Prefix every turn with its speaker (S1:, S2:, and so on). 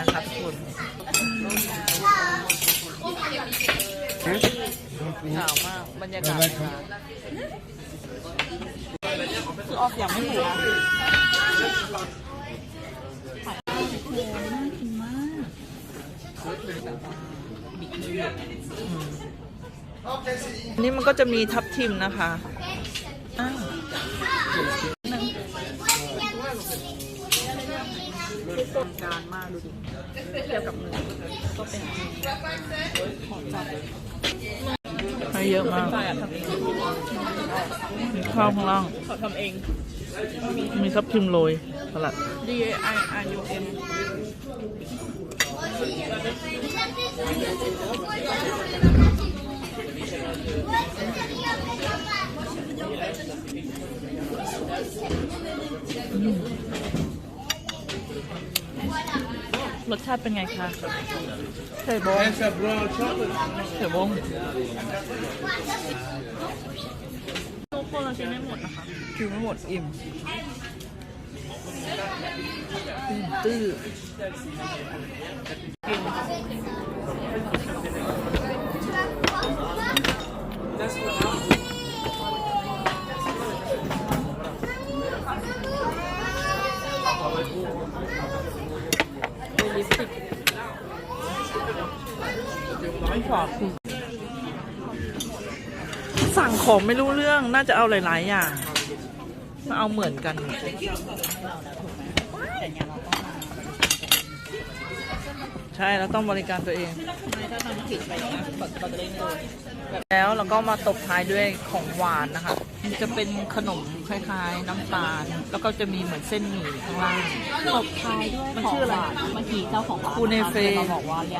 S1: นะคะทุกคนหนาวมากบรรยากาศหนาวคือออกอย่างไม่ถูกนะนี่มันก็จะมีทับทิมนะคะอ้าว การมากดูดิเทียบกับมือก็เป็นของจับให้เยอะมากมีข้าวข้างล่าง
S2: เขาทำเอง
S1: มีทับทิมโรยสลัด
S2: D A I R U M
S1: รสชาติเป็นไงคะไข่บง
S3: That's a brown chocolate.
S1: ไข่บง
S2: ทุกคนเรากินไม่หมดนะคะ
S1: กินไม่หมดอิ่มอิ่มตื้อ
S2: ลิปสติก
S1: ขอบคุณสั่งของไม่รู้เรื่องน่าจะเอาหลาย ๆ อย่างมาเอาเหมือนกัน ใช่เราต้องบริการตัวเอง แล้วเราก็มาตบท้ายด้วยของหวานนะคะ มันจะเป็นขนมคล้ายๆ น้ำตาล แล้วก็จะมีเหมือนเส้นหมี่ข้างล่าง
S2: ตบท้ายด้วย
S1: มัน
S2: ของ
S1: ชื่ออะไร
S2: หวานเมื่อกี้เจ้าของร้าน
S1: คูเนเฟ่
S2: มาบอกว่าเรียก